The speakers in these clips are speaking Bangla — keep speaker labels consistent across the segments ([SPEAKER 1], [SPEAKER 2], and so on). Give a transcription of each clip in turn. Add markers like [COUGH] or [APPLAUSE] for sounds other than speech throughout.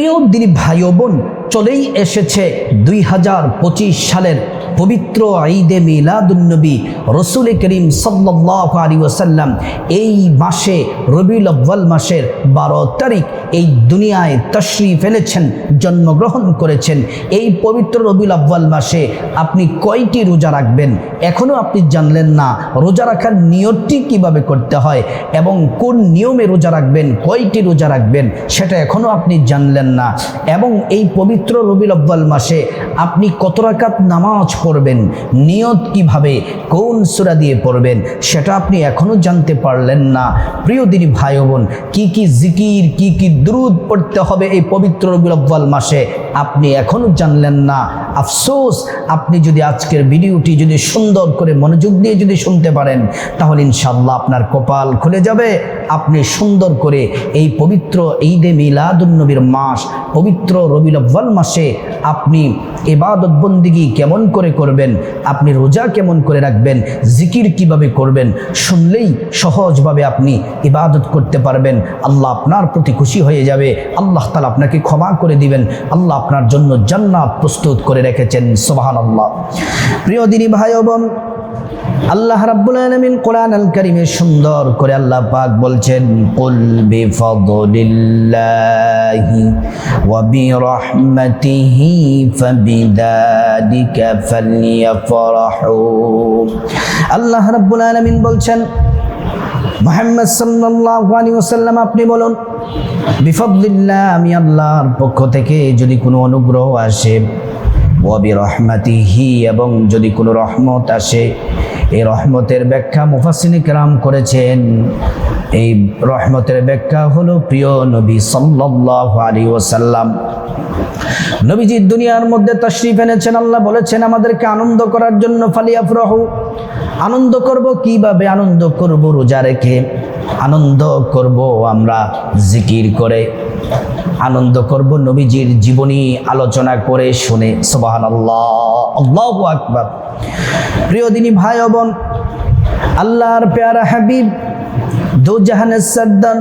[SPEAKER 1] প্রিয় দিনী ভাই বোন। চলেই এসেছে দুই হাজার পঁচিশ সালের পবিত্র ঈদে মিলাদুন্নবী রসুল করিম সাল্লাহ আলী ওসাল্লাম এই মাসে, রবিউল আব্বাল মাসের বারো তারিখ, এই দুনিয়ায় তশরি ফেলেছেন জন্মগ্রহণ করেছেন। এই পবিত্র রবিউল আব্বাল মাসে আপনি কয়টি রোজা রাখবেন? এখনও আপনি জানলেন না, রোজা রাখার নিয়তটি কীভাবে করতে হয় এবং কোন নিয়মে রোজা রাখবেন, কয়টি রোজা রাখবেন, সেটা এখনও আপনি জানলেন না। এবং এই পবিত্র রবিউল আব্বাল মাসে আপনি কত রাকাত নামাজ পড়বেন, নিয়ত কীভাবে, কোন সুরা দিয়ে পড়বেন, সেটা আপনি এখনও জানতে পারলেন না। প্রিয় দিনী ভাই বোন কী কী জিকির, কি কি দ্রুদ পড়তে হবে এই পবিত্র রবিউল আব্বাল মাসে আপনি এখনও জানলেন না। আফসোস, আপনি যদি আজকের ভিডিওটি যদি সুন্দর করে মনোযোগ দিয়ে যদি শুনতে পারেন, তাহলে ইনশাল্লাহ আপনার কপাল খুলে যাবে। আপনি সুন্দর করে এই পবিত্র ঈদে মিলাদুন্নবীর মাস, পবিত্র রবিউল আব্বাল মাসে আপনি এবাদত বন্দিগি কেমন করে করবেন? আপনি রোজা কেমন করে রাখবেন? জিকির কীভাবে করবেন? শুনলেই সহজভাবে আপনি ইবাদত করতে পারবেন। আল্লাহ আপনার প্রতি খুশি হয়ে যাবে। আল্লাহ তালা আপনাকে ক্ষমা করে দিবেন। আল্লাহ আপনার জন্য জান্নাত প্রস্তুত করে রেখেছেন। সোহান আল্লাহ প্রিয় দিনী ভাই বোন আল্লাহ রাব্বুল আলামিন কোরআন আল কারীমে সুন্দর করে আল্লাহ পাক বলছেন, কুল বিফাদলিল্লাহি ওয়া বিরহমাতিহি ফাবিযালিকা ফালইফরাহু আল্লাহ রাব্বুল আলামিন বলছেন, মুহাম্মদ সাল্লাল্লাহু আলাইহি ওয়াসাল্লাম, আপনি বলুন, বিফাদলিল্লাহ, আমি আল্লাহর পক্ষ থেকে যদি কোনো অনুগ্রহ আসে ওয়াবি রহমাতিহি এবং যদি কোনো রহমত আসে এই রহমতের ব্যাখ্যা মুফাসিন কেরাম করেছেন। এই রহমতের ব্যাখ্যা হলো প্রিয় নবী সাল্লাল্লাহু আলাইহি ওয়াসাল্লাম। নবীজি দুনিয়ার মধ্যে তশরিফ এনেছেন, আল্লাহ বলেছেন, আমাদেরকে আনন্দ করার জন্য ফালিয়াফরাহু। আনন্দ করব কীভাবে? আনন্দ করব রোজা রেখে। আনন্দ করব আমরা জিকির করে। আনন্দ করব নবীজির জীবনী আলোচনা করে শুনে। সোবাহান আল্লাহ আল্লাহ আকবর। প্রিয় দিনী ভাই বোন, আল্লাহর পেয়ারা হাবিব দু জাহানের সর্দার,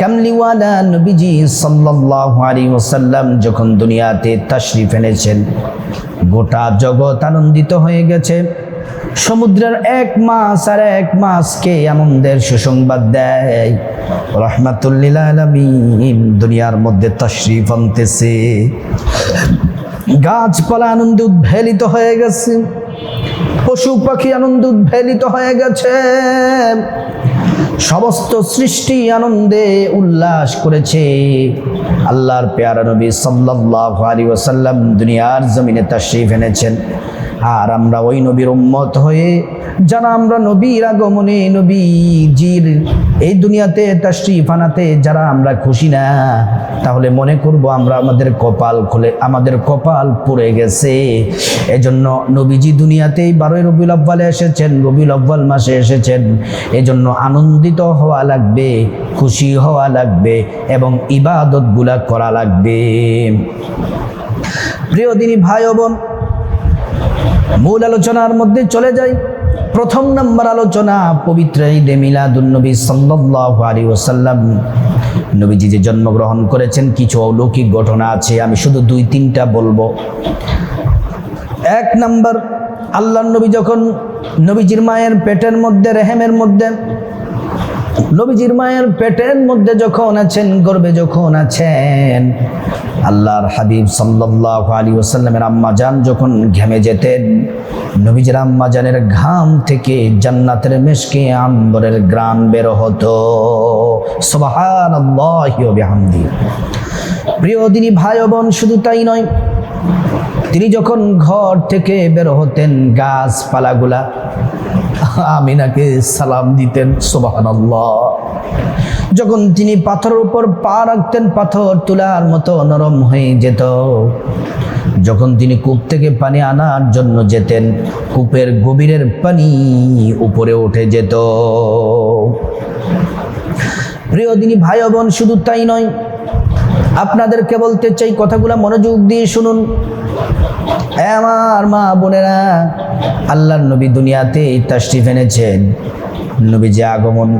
[SPEAKER 1] কামলিওয়ালা নবীজি সাল্লাল্লাহু আলাইহি ওয়াসাল্লাম যখন দুনিয়াতে তাশরিফ এনেছেন, গোটা জগৎ আনন্দিত হয়ে গেছে। সমুদ্রের এক মাস আর এক মাসকে আনন্দের সুসংবাদ দেয়। রহমাতুল্লিল আলমিন দুনিয়ার মধ্যে তশরিফ আনতেছে। গাছপালা আনন্দে উদ্ভেলিত হয়ে গেছে। পশু পাখি আনন্দে উদ্ভেলিত হয়ে গেছে। সমস্ত সৃষ্টি আনন্দে উল্লাস করেছে। আল্লাহর পেয়ারা নবী সাল্লাল্লাহু আলাইহি ওসাল্লাম দুনিয়ার জমিনে তাশরিফ এনেছেন। আর আমরা ওই নবীর উম্মত হয়ে যারা আমরা নবীর আগমনে নবীজির এই দুনিয়াতে তাশরিফ আনাতে যারা আমরা খুশি না, তাহলে মনে করব আমরা আমাদের কপাল খুলে, আমাদের কপাল পুড়ে গেছে। এজন্য নবীজি দুনিয়াতেই বারোই রবিউল আব্বালে এসেছেন, রবিউল আব্বাল মাসে এসেছেন। এজন্য আনন্দিত হওয়া লাগবে, খুশি হওয়া লাগবে এবং ইবাদতগুলা করা লাগবে। প্রিয় দিনী ভাই বোন মূল আলোচনার মধ্যে চলে যাই। প্রথম নম্বর আলোচনা, পবিত্র ঈদে মিলাদুন্নবী সাল্লাল্লাহু আলাইহি ওয়াসাল্লাম। নবীজি যে জন্মগ্রহণ করেছেন, কিছু অলৌকিক ঘটনা আছে, আমি শুধু দুই, তিনটা বলব। এক নম্বর আল্লাহ নবী যখন নবীজির মায়ের পেটের মধ্যে, রেহেমের মধ্যে নবীজির মায়ের পেটের মধ্যে যখন আছেন, গর্বে যখন আছেন, আল্লাহর হাবিব সাল্লাল্লাহু আলী ওয়াসাল্লামের আম্মা জান যখন ঘেমে যেতেন, নবীজির আম্মা জানের ঘাম থেকে জান্নাতের মেশকে আম্বরের গ্রাম বের হতো। সুবহানাল্লাহি ওয়া বিহামদি। প্রিয় দিনী ভাই বোন, শুধু তাই নয়, তিনি যখন ঘর থেকে বের হতেন, গাছপালাগুলা [LAUGHS] আমিনাকে সালাম দিতেন, সুবহানাল্লাহ। যখন তিনি পাথরের উপর পা রাখতেন, পাথর তোলার মতো নরম হয়ে যেত। যখন তিনি কূপ থেকে পানি আনার জন্য যেতেন, কূপের গভীরের পানি উপরে উঠে যেত। প্রিয় দিনী ভাই বোন, শুধু তাই নয়, আপনাদেরকে বলতে চাই, কথাগুলো মনোযোগ দিয়ে শুনুন। এ আমার মা বোনেরা, আল্লাহর নবী দুনিয়াতে তাশরিফ এনেছেন। নবী যে আগমন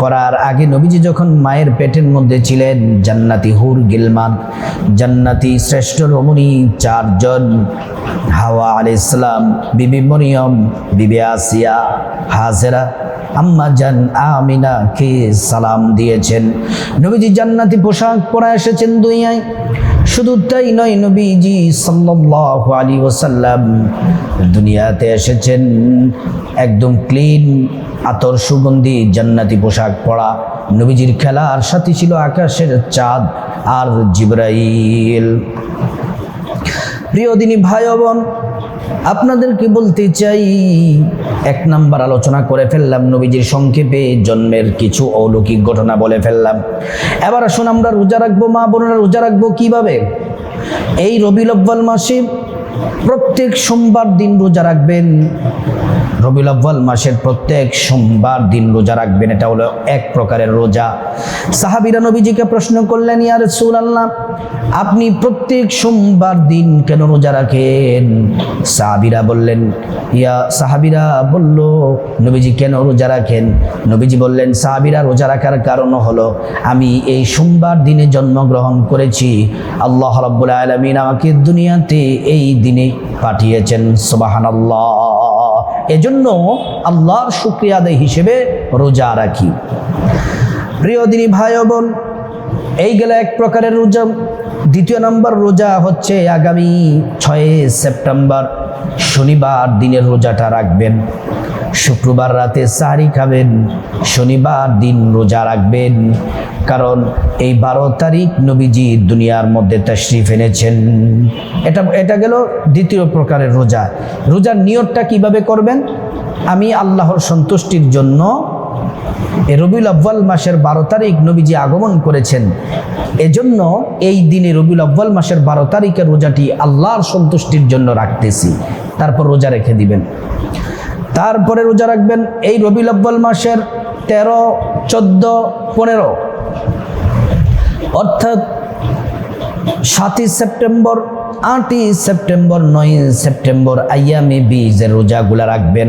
[SPEAKER 1] করার আগে নবীজি যখন মায়ের পেটের মধ্যে ছিলেন, জান্নাতি হুর গিলমান জান্নাতি শ্রেষ্ঠ রমণী চারজন, হাওয়া আলি ইসলাম বিবি মরিয়ম, বিবি আসিয়া, হাজেরা, আম্মা জান আমিনা কে সালাম দিয়েছেন। নবীজি জান্নাতি পোশাক পরা এসেছেন দুনিয়ায়। শুধু তাই নয়, নবীজি সাল্লাল্লাহু আলাইহি ওয়াসাল্লাম দুনিয়াতে এসেছেন। একদম ক্লিন, আতর সুগন্ধি, জান্নাতি পোশাক পরা নবীজির খেলার সাথী ছিল আকাশের চাঁদ আর জিব্রাইল। প্রিয় দিনী ভাই বোন, আপনাদেরকে বলতে চাই এক নাম্বার আলোচনা করে ফেললাম নবীজির সংক্ষেপে, জন্মের কিছু অলৌকিক ঘটনা বলে ফেললাম। এবার আসুন আমরা রোজা রাখব, মা বোনেরা রোজা রাখব কীভাবে? এই রবি আব্বাল মাসে প্রত্যেক সোমবার দিন রোজা রাখবেন। রবিউল আব্বাল মাসের প্রত্যেক সোমবার দিন রোজা রাখবেন, এটা হলো এক প্রকারের রোজা। সাহাবিরা নবীজিকে প্রশ্ন করলেন, ইয়া রাসূলুল্লাহ, আপনি প্রত্যেক সোমবার দিন কেন রোজা রাখেন? সাহাবিরা বললেন, ইয়া সাহাবিরা বলল, নবীজি কেন রোজা রাখেন? নবীজি বললেন, সাহাবিরা রোজা রাখার কারণ হলো, আমি এই সোমবার দিনে জন্মগ্রহণ করেছি। আল্লাহ রাব্বুল আলামিন আমাকে দুনিয়াতে এই দিনে পাঠিয়েছেন সুবহানাল্লাহ। এজন্য আল্লাহর শুক্রিয়া আদায় হিসেবে রোজা রাখি। প্রিয় দিনী ভাই বোন এই গেলে এক প্রকারের রোজা। দ্বিতীয় নম্বর রোজা হচ্ছে আগামী ছয় সেপ্টেম্বর, শনিবার দিনের রোজাটা রাখবেন। শুক্রবার রাতে সাহারি খাবেন, শনিবার দিন রোজা রাখবেন। কারণ এই বারো তারিখ নবীজি দুনিয়ার মধ্যে তশরিফ এনেছেন। এটা এটা গেল দ্বিতীয় প্রকারের রোজা। রোজার নিয়তটা কীভাবে করবেন? আমি আল্লাহর সন্তুষ্টির জন্য রবিউল আব্বাল মাসের বারো তারিখ নবীজি আগমন করেছেন। এজন্য এই দিনে রবিউল আব্বাল মাসের বারো তারিখের রোজাটি আল্লাহর সন্তুষ্টির জন্য রাখতেছি। তারপর রোজা রেখে দিবেন। তারপরে রোজা রাখবেন এই রবি লব্বল মাসের তেরো, চোদ্দ, পনেরো। অর্থাৎ সাতই সেপ্টেম্বর, আটই সেপ্টেম্বর নয় সেপ্টেম্বর আইয়ামি বীজের রোজাগুলা রাখবেন।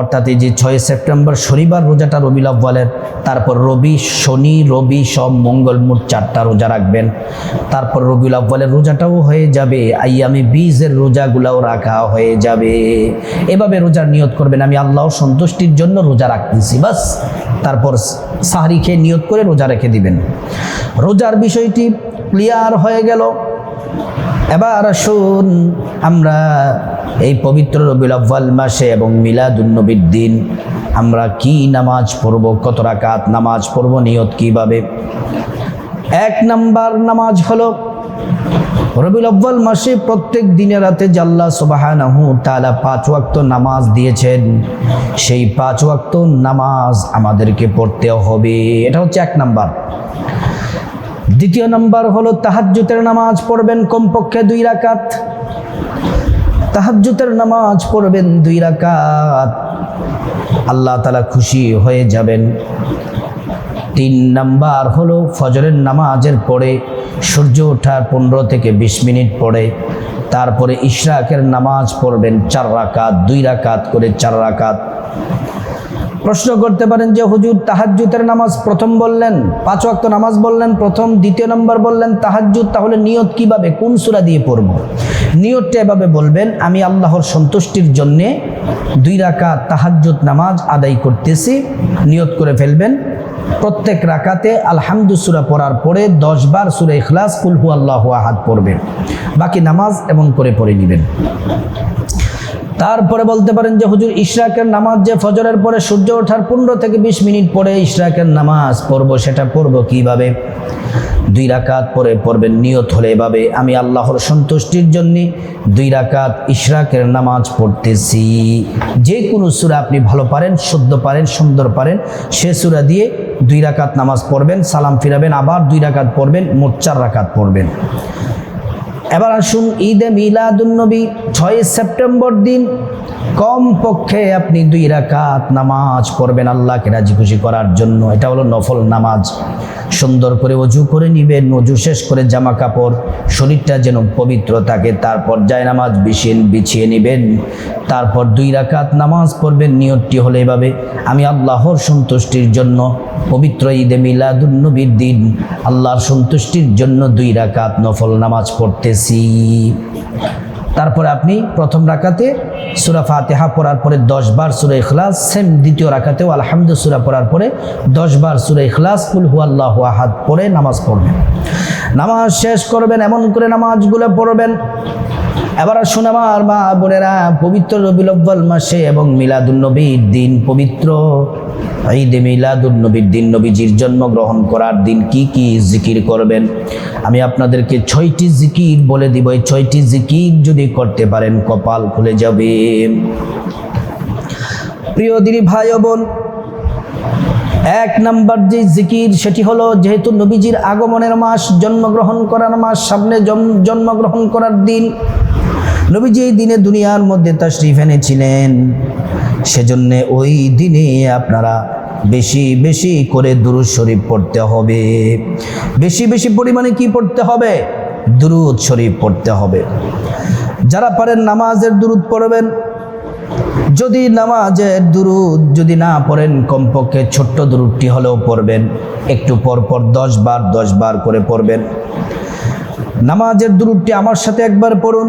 [SPEAKER 1] অর্থাৎ এই যে ছয় সেপ্টেম্বর শনিবার রোজাটা রবিল আব্বালের তারপর রবি শনি, রবি সব মঙ্গল মোট চারটা রোজা রাখবেন। তারপর রবিউল আব্বালের রোজাটাও হয়ে যাবে, আইয়ামে বীজের রোজাগুলাও রাখা হয়ে যাবে। এভাবে রোজার নিয়ত করবেন, আমি আল্লাহ সন্তুষ্টির জন্য রোজা রাখতেছি, বাস। তারপর সাহারি খেয়ে নিয়ত করে রোজা রেখে দিবেন। রোজার বিষয়টি ক্লিয়ার হয়ে গেল। এবার আসুন আমরা এই পবিত্র রবিউল আব্বাল মাসে এবং মিলাদুন্নবীর দিন আমরা কি নামাজ পড়ব, কত রাকাত নামাজ পড়ব, নিয়ত কীভাবে? এক নাম্বার নামাজ হলো রবিউল আব্বাল মাসে প্রত্যেক দিনে রাতে জাল্লা সুবাহানাহু তালা পাঁচ ওয়াক্ত নামাজ দিয়েছেন, সেই পাঁচ ওয়াক্ত নামাজ আমাদেরকে পড়তে হবে। এটা হচ্ছে এক নাম্বার। দ্বিতীয় নাম্বার হলো তাহাজ্জুতের নামাজ পড়বেন কমপক্ষে দুই রাকাত। তাহাজ্জুতের নামাজ পড়বেন দুই রাকাত। আল্লাহ তালা খুশি হয়ে যাবেন। তিন নাম্বার হলো ফজরের নামাজের পরে সূর্য ওঠার পনেরো থেকে বিশ মিনিট পরে তারপরে ইশরাকের নামাজ পড়বেন চার রাকাত, দুই রাকাত করে চার রাকাত। প্রশ্ন করতে পারেন যে, হুজুর তাহাজ্জুতের নামাজ প্রথম বললেন, পাঁচ ওয়াক্ত নামাজ বললেন, প্রথম, দ্বিতীয় নম্বর বললেন, তাহাজ্জুদ, তাহলে নিয়ত কীভাবে, কোন সূরা দিয়ে পড়ব? নিয়তটা এভাবে বলবেন, আমি আল্লাহর সন্তুষ্টির জন্যে দুই রাকাত তাহাজ্জুদ নামাজ আদায় করতেছি। নিয়ত করে ফেলবেন। প্রত্যেক রাকাতে আলহামদু সুরা পড়ার পরে দশ বার সুরা ইখলাস কুলহু আল্লাহ আহাদ পড়বেন। বাকি নামাজ এবং করে পড়ে নেবেন। তারপরে বলতে পারেন যে হুজুর ইশরাকের নামাজ যে ফজরের পরে সূর্য ওঠার পনেরো থেকে বিশ মিনিট পরে ইশরাকের নামাজ পড়ব, সেটা পড়ব কীভাবে? দুই রাকাত পরে পড়বেন, নিয়ত হলে এভাবে। আমি আল্লাহর সন্তুষ্টির জন্য দুই রাকাত ইশরাকের নামাজ পড়তেছি। যে কোনো সুরা আপনি ভালো পারেন, শুদ্ধ পারেন, সুন্দর পারেন, সে সুরা দিয়ে দুই রাকাত নামাজ পড়বেন, সালাম ফিরাবেন, আবার দুই রাকাত পড়বেন, মোট চার রাকাত পড়বেন। এবার আসুন ঈদে মিলাদুন্নবী ছয় সেপ্টেম্বর দিন। কম পক্ষে আপনি দুই রাকাত নামাজ পড়বেন আল্লাহকে রাজি খুশি করার জন্য। এটা হলো নফল নামাজ। সুন্দর করে অজু করে নিবেন, অজু শেষ করে জামা কাপড়, শরীরটা যেন পবিত্র থাকে, তারপর যায় নামাজ বিছিয়ে বিছিয়ে নেবেন। তারপর দুই রাকাত নামাজ পড়বেন, নিয়তটি হলে এভাবে, আমি আল্লাহর সন্তুষ্টির জন্য পবিত্র ঈদে মিলাদুন্নবীর দিন, আল্লাহর সন্তুষ্টির জন্য দুই রাকাত নফল নামাজ পড়তেছি তারপরে আপনি প্রথম রাখাতে সুরা ফাতেহা পড়ার পরে দশ বার সুরা ইখলাস সেম দ্বিতীয় রাখাতেও আলহামদু সুরা পড়ার পরে দশ বার সুরা ইখলাস ফুল হু আল্লাহ আহাদ পড়ে নামাজ পড়বেন। নামাজ শেষ করবেন, এমন করে নামাজগুলো পড়বেন এবার আসুন আমার মা বোনেরা, পবিত্র রবিউল মাসে এবং মিলাদুন্নবীর দিন পবিত্র। ঈদে মিলাদুন্নবীর দিন নবীজির জন্মগ্রহণ করার দিন কি কি জিকির করবেন? আমি আপনাদেরকে ছয়টি জিকির বলে দিব। এই ছয়টি জিকির যদি করতে পারেন, কপাল খুলে যাবে। প্রিয় দিদি ভাই বোন এক নাম্বার যে জিকির, সেটি হলো যেহেতু নবীজির আগমনের মাস, জন্মগ্রহণ করার মাস, সামনে জন্মগ্রহণ করার দিন, নবীজি এই দিনে দুনিয়ার মধ্যে তাশরিফ এনেছিলেন। সেজন্যে ওই দিনে আপনারা বেশি বেশি করে দুরুদ শরীফ পড়তে হবে। বেশি বেশি পরিমাণে কি পড়তে হবে? দুরুদ শরীফ পড়তে হবে। যারা পারেন নামাজের দুরুদ পড়বেন যদি নামাজের দুরুদ যদি না পড়েন, কমপক্ষে ছোট্ট দুরুদটি হলেও পড়বেন। একটু পর পর দশ বার দশ বার করে পড়বেন। নামাজের দুরুদটি আমার সাথে একবার পড়ুন।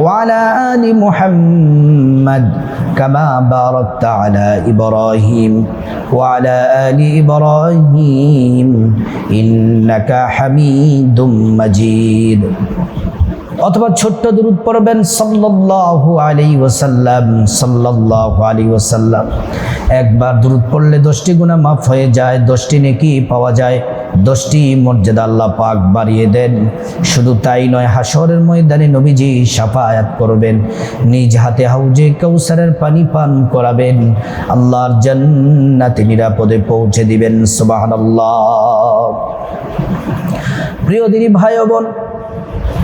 [SPEAKER 1] আলা মুহাম্মাদ ওয়া আলা আলি মুহাম্মাদ كما باركت على إبراهيم وعلى آل إبراهيم إنك حميد مجيد অথবা ছোট্ট দূরত পড়বেন সাল্লাল্লাহু আলাইহি ওয়াসাল্লাম সাল্লাল্লাহু আলাইহি ওয়াসাল্লাম একবার দূরত পড়লে দশটি গুনাহ মাফ হয়ে যায় দশটি নেকি পাওয়া যায় দশটি মর্যাদা আল্লাহ পাক বাড়িয়ে দেন। শুধু তাই নয় হাসরের ময়দানে নবীজি সাফায়াত করবেন, নিজ হাতে হাউজে কৌসারের পানি পান করাবেন। আল্লাহর জান্নাতে নিরাপদে পৌঁছে দিবেন সুবাহ প্রিয় দিনী ভাই বোন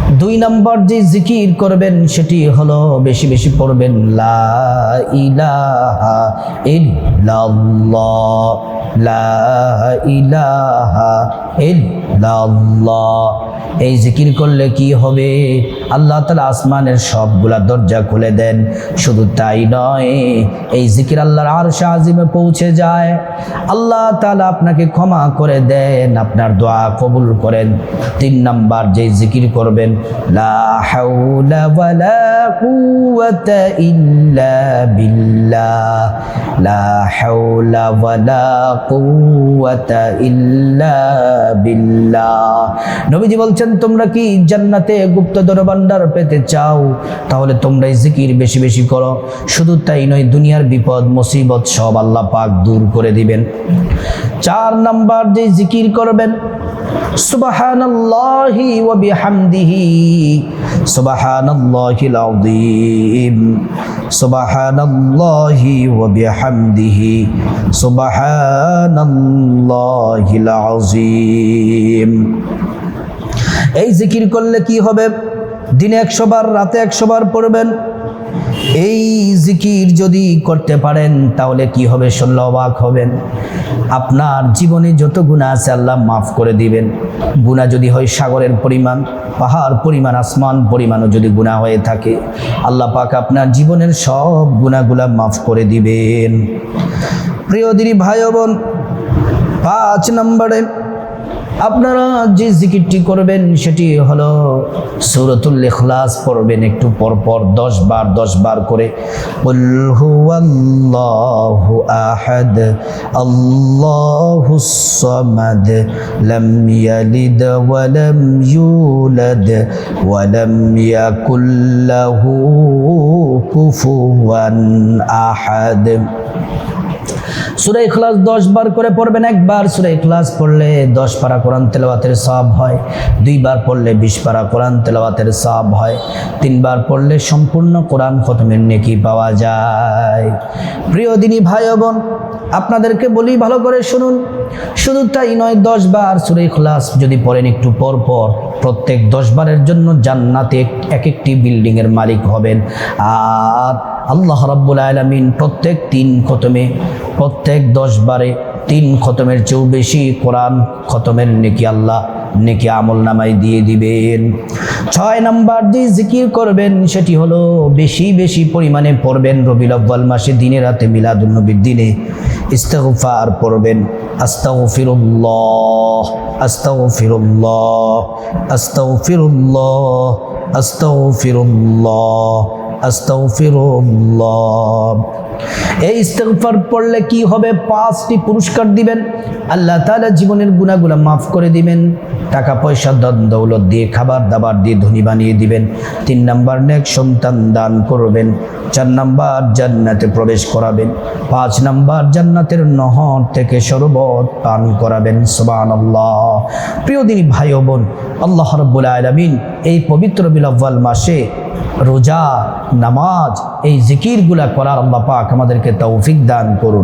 [SPEAKER 1] দুই নম্বর যে জিকির করবেন, সেটি হলো বেশি বেশি পড়বেন, লা ইলাহা লা ইলাহা এই জিকির করলে কি হবে? আল্লাহ তালা আসমানের সবগুলা দরজা খুলে দেন। শুধু তাই নয়, এই জিকির আল্লাহর আর আজিমে পৌঁছে যায়। আল্লাহ তালা আপনাকে ক্ষমা করে দেন, আপনার দোয়া কবুল করেন। তিন নাম্বার যে জিকির করবেন লা হাওলা ওয়ালা কুওয়াতা ইল্লা বিল্লাহ। লা হাওলা ওয়ালা কুওয়াতা ইল্লা বিল্লাহ। নবীজি বলছেন, তোমরা কি জান্নাতে গুপ্ত দরবান্ডার পেতে চাও? তাহলে তোমরা জিকির বেশি বেশি করো। শুধু তাই নয়, দুনিয়ার বিপদ, মুসিবত সব আল্লাহ পাক দূর করে দিবেন। চার নাম্বার যে জিকির করবেন, সুবহানাল্লাহি ওয়া বিহামদিহি সুবহানাল্লাহিল سبحان الله وبحمده. سبحان الله العظيم. এই জিকির করলে কি হবে? দিনে একশো বার, রাতে একশো বার পড়বেন। এই জিকির যদি করতে পারেন, তাহলে কি হবে শুনলে অবাক হবেন। আপনার জীবনে যত গুণা আছে আল্লাহ মাফ করে দিবেন। গুণা যদি হয় সাগরের পরিমাণ, পাহাড় পরিমাণ, আসমান পরিমাণও যদি গুণা হয়ে থাকে, আল্লাহ পাক আপনার জীবনের সব গুণাগুলা মাফ করে দিবেন। প্রিয় দিদি ভাই বোন, পাঁচ নম্বরে আপনারা যে জিকিরটি করবেন, সেটি হলো সুরতুল ইখলাস পড়বেন একটু পর পর, দশ বার দশ বার করে। হুয়াল্লাহু আহাদ, আল্লাহুস সামাদ, লাম ইয়ালিদ ওয়া লাম ইউলাদ, ওয়া লাম ইয়াকুল লাহু কুফুয়ান আহাদ। সুরে ইখলাস দশ বার করে পড়বেন, একবার সুরে ইখলাস পড়লে দশ পারা কোরআন তেলাওয়াতের সব হয়, দুইবার পড়লে বিশ পারা কোরআন তেলাওয়াতের সব হয়, তিনবার পড়লে সম্পূর্ণ কোরআন খতমের নেকি পাওয়া যায়। প্রিয় দিনী ভাই বোন আপনাদেরকে বলি ভালো করে শুনুন। শুধু তাই নয়, দশ বার সুরে ইখলাস যদি পড়েন একটু পর পর, প্রত্যেক দশ বারের জন্য জান্নাতে এক একটি বিল্ডিংয়ের মালিক হবেন। আর আল্লাহ রাব্বুল আলমিন প্রত্যেক তিন খতমে, প্রত্যেক দশ বারে তিন খতমের চেয়েও বেশি কোরআন খতমের নেকি আল্লাহ নেকি আমল নামাই দিয়ে দিবেন। ছয় নাম্বার যে জিকির করবেন সেটি হলো বেশি বেশি পরিমাণে পড়বেন রবিল আব্বাল মাসে দিনে রাতে মিলাদুন্নবীর দিনে। ইস্তেগফার পড়বেন। আস্তাগফিরুল্লাহ আস্তাগফিরুল্লাহ আস্তাগফিরুল্লাহ আস্তাগফিরুল্লাহ। আস্তাগফিরুল্লাহ। এই ইস্তেগফার পড়লে কি হবে? পাঁচটি পুরস্কার দিবেন। আল্লাহ তাআলা জীবনের গুণাগুলো মাফ করে দিবেন। টাকা পয়সা দন দৌলত দিয়ে খাবার দাবার দিয়ে ধনী বানিয়ে দিবেন। তিন নাম্বার, নেক সন্তান দান করবেন। চার নাম্বার, জান্নাতে প্রবেশ করাবেন। পাঁচ নাম্বার, জান্নাতের নহর থেকে শরবত পান করাবেন। সুবহানাল্লাহ। প্রিয় দিনী ভাই বোন, আল্লাহ রাব্বুল আলামিন এই পবিত্র বিলাব্বাল মাসে রোজা নামাজ এই জিকিরগুলা করার আল্লাহ পাক আমাদেরকে তৌফিক দান করুন।